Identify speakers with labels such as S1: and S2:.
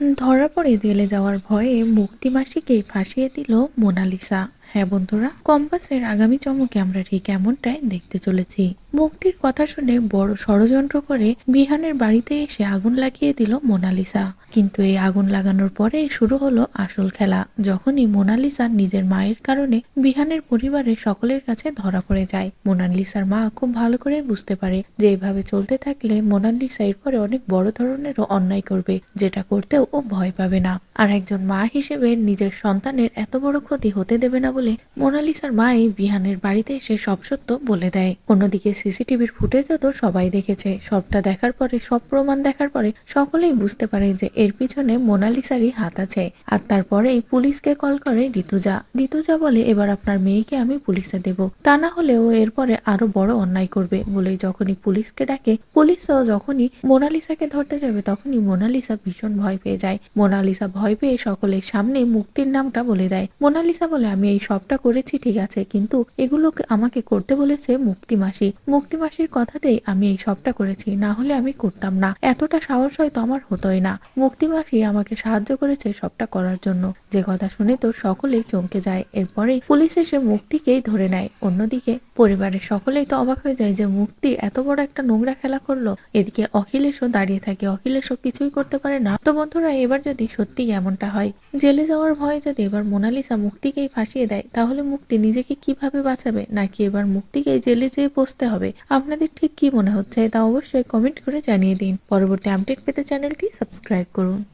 S1: ধরা পড়ে জেলে যাওয়ার ভয়ে মুক্তি মাসিকেই ফাঁসিয়ে দিল মোনালিসা। হ্যাঁ বন্ধুরা, কম্পাসের আগামী চমকে আমরা ঠিক এমনটাই দেখতে চলেছি। মুক্তির কথা শুনে বড় ষড়যন্ত্র করে বিহানের বাড়িতে এসে আগুন লাগিয়ে দিল মোনালিসা। কিন্তু এই আগুন লাগানোর পরেই শুরু হলো আসল খেলা। যখনই মোনালিসা নিজের মায়ের কারণে বিহানের পরিবারের সকলের কাছে ধরা পড়ে যায়, মোনালিসার মা খুব ভালো করে বুঝতে পারে যে এভাবে চলতে থাকলে মোনালিসা এরপরে অনেক বড় ধরনেরও অন্যায় করবে, যেটা করতেও ও ভয় পাবে না। আর একজন মা হিসেবে নিজের সন্তানের এত বড় ক্ষতি হতে দেবে না বলে মোনালিসার মা এই বিহানের বাড়িতে এসে সব সত্য বলে দেয়। অন্যদিকে সিসিটিভির ফুটেজও তো সবাই দেখেছে। সবটা দেখার পরে, সব প্রমাণ দেখার পরে সকলেই বুঝতে পারে যে এর পিছনে মোনালিসারই হাত আছে। আর তারপরেই পুলিশকে কল করে ঋতুজা। ঋতুজা বলে, এবার আপনার মেয়েকে আমি পুলিশে দেব। তা না হলে ও এরপরে আরও বড় অন্যায় করবে। বলে যখনই পুলিশকে ডাকে, পুলিশও যখনই মোনালিসাকে ধরতে যাবে, তখনই মোনালিসা ভীষণ ভয় পেয়ে যায়। মোনালিসা ভয় পেয়ে সকলের সামনে মুক্তির নামটা বলে দেয়। মোনালিসা বলে, আমি এই সবটা করেছি, ঠিক আছে। কিন্তু এগুলোকে আমাকে করতে বলেছে মুক্তি মাসি। মুক্তি মাসির কথাতেই আমি এই সবটা করেছি, না হলে আমি করতাম না। এতটা সাহস হয়তো আমার হতোই না। মুক্তি মাসি আমাকে সাহায্য করেছে সবটা করার জন্য। যে কথা শুনে তো সকলেই চমকে যায়। এরপরেই পুলিশ এসে মুক্তিকেই ধরে নেয়। অন্যদিকে পরিবারের সকলেই তো অবাক হয়ে যায় যে মুক্তি এত বড় একটা নোংরা খেলা করল। এদিকে অখিলেশও দাঁড়িয়ে থাকে। অখিলেশও কিছুই করতে পারে না। তো বন্ধুরা, এবার যদি সত্যি এমনটা হয়, জেলে যাওয়ার ভয়ে যদি এবার মোনালিসা মুক্তিকেই ফাঁসিয়ে দেয় তাহলে মুক্তি নিজেকে কীভাবে বাঁচাবে? নাকি এবার মুক্তিকে জেলে যেয়ে বসতে হবে? আপনাদের ঠিক কি মনে হচ্ছে তা অবশ্যই কমেন্ট করে জানিয়ে দিন। পরবর্তী আপডেট পেতে চ্যানেলটি সাবস্ক্রাইব করুন।